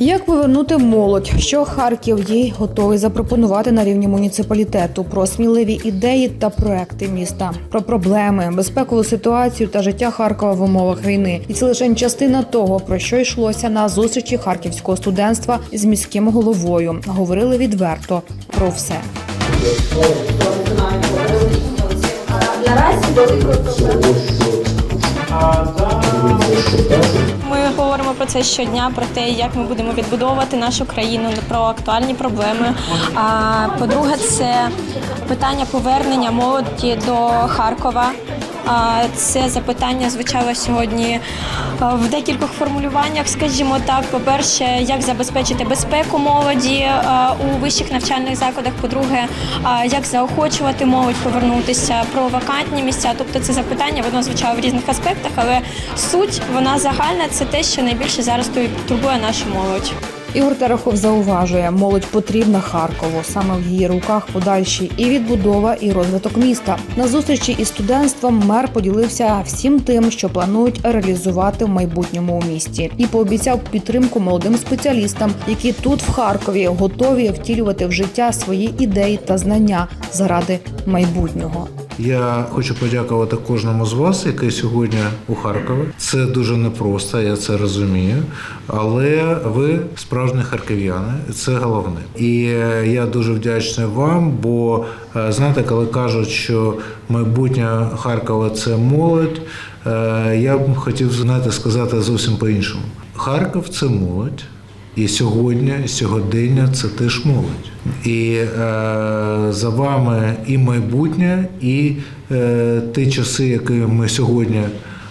Як повернути молодь? Що Харків їй готовий запропонувати на рівні муніципалітету? Про сміливі ідеї та проекти міста, про проблеми, безпекову ситуацію та життя Харкова в умовах війни. І це лише частина того, про що йшлося на зустрічі харківського студентства з міським головою. Говорили відверто про все. Говоримо про це щодня, про те, як ми будемо відбудовувати нашу країну, про актуальні проблеми. А по-друге, це питання повернення молоді до Харкова. Це запитання звучало сьогодні в декількох формулюваннях, скажімо так. По-перше, як забезпечити безпеку молоді у вищих навчальних закладах. По-друге, як заохочувати молодь повернутися про вакантні місця. Тобто це запитання воно звучало в різних аспектах, але суть вона загальна. Це те, що найбільше зараз турбує нашу молодь. Ігор Терехов зауважує, молодь потрібна Харкову. Саме в її руках подальші і відбудова, і розвиток міста. На зустрічі із студентством мер поділився всім тим, що планують реалізувати в майбутньому у місті, і пообіцяв підтримку молодим спеціалістам, які тут в Харкові готові втілювати в життя свої ідеї та знання заради майбутнього. Я хочу подякувати кожному з вас, який сьогодні у Харкові. Це дуже непросто, я це розумію. Але ви справжні харків'яни, це головне. І е, я дуже вдячний вам, бо е, знаєте, коли кажуть, що майбутнє Харкова це молодь. е, Я б хотів знаєте, сказати зовсім по-іншому. Харків це молодь. І сьогодні, сьогодення це теж молодь. І е, за вами і майбутнє, і е, ті часи, які ми сьогодні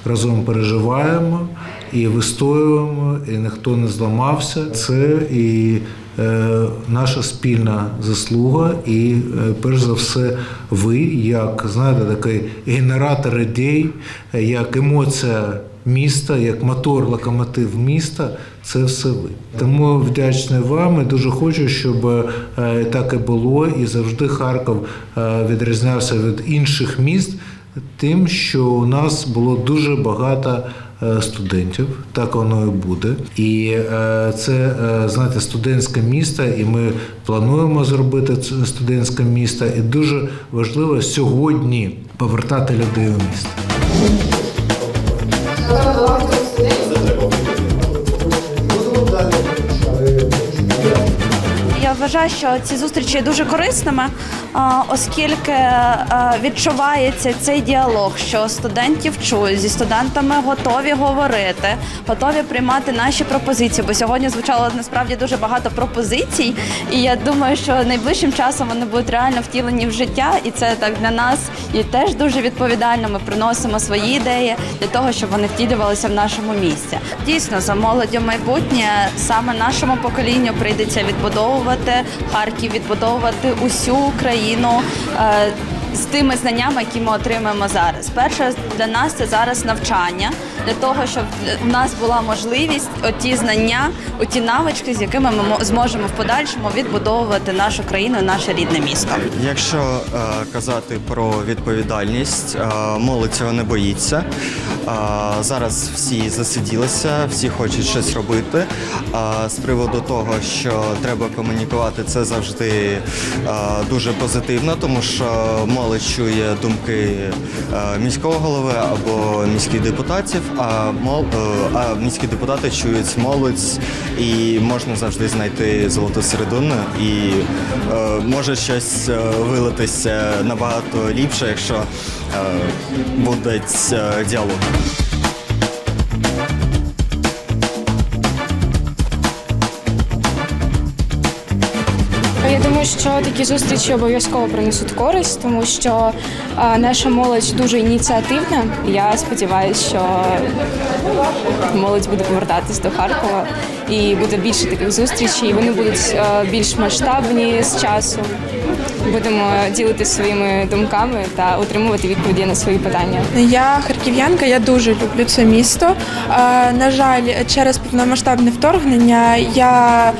разом переживаємо і вистоюємо, і ніхто не зламався. Це і е, наша спільна заслуга, і е, перш за все, ви, як знаєте, такий генератор ідей, як емоція міста, як мотор, локомотив міста, це все ви. Тому вдячний вам і дуже хочу, щоб е, так і було, і завжди Харків е, відрізнявся від інших міст. Тим, що у нас було дуже багато е, студентів, так воно і буде. І це знаєте, студентське місто, і ми плануємо зробити це студентське місто. І дуже важливо сьогодні повертати людей у місто. Вважаю, що ці зустрічі є дуже корисними, оскільки е, відчувається цей діалог, що студентів чують, зі студентами готові говорити, готові приймати наші пропозиції. Бо сьогодні звучало насправді дуже багато пропозицій, і я думаю, що найближчим часом вони будуть реально втілені в життя, і це так для нас і теж дуже відповідально. Ми приносимо свої ідеї для того, щоб вони втілювалися в нашому місці. Дійсно, за молоддю майбутнє саме нашому поколінню прийдеться відбудовувати Харків, відбудовувати усю Україну. Е, З тими знаннями, які ми отримуємо зараз, перше для нас це зараз навчання для того, щоб у нас була можливість оті знання, оті навички, з якими ми зможемо в подальшому відбудовувати нашу країну, наше рідне місто. Якщо е, казати про відповідальність, е, молодь цього не боїться. Е, зараз всі засиділися, всі хочуть щось робити. Е, з приводу того, що треба комунікувати, це завжди е, дуже позитивно, тому що молодь чує думки е, міського голови або міських депутатів, е, а міські депутати чують молодь і можна завжди знайти золоту середину і е, може щось вилитися набагато ліпше, якщо буде діалог. Думаю, що такі зустрічі обов'язково принесуть користь, тому що наша молодь дуже ініціативна. Я сподіваюся, що молодь буде повертатись до Харкова і буде більше таких зустрічей. Вони будуть більш масштабні з часом. Будемо ділитися своїми думками та отримувати відповіді на свої питання. Я харків'янка, я дуже люблю це місто. На жаль, через повномасштабне вторгнення я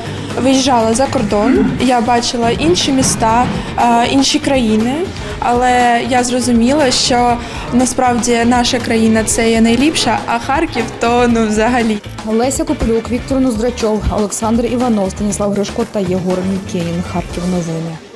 виїжджала за кордон. Я бачила, інші міста, е, інші країни. Але я зрозуміла, що насправді наша країна це є найліпша, а Харків то ну взагалі. Леся Копилюк, Віктор Ноздрачов, Олександр Іванов, Станіслав Гришко та Єгор Мікеїн. Харків новини.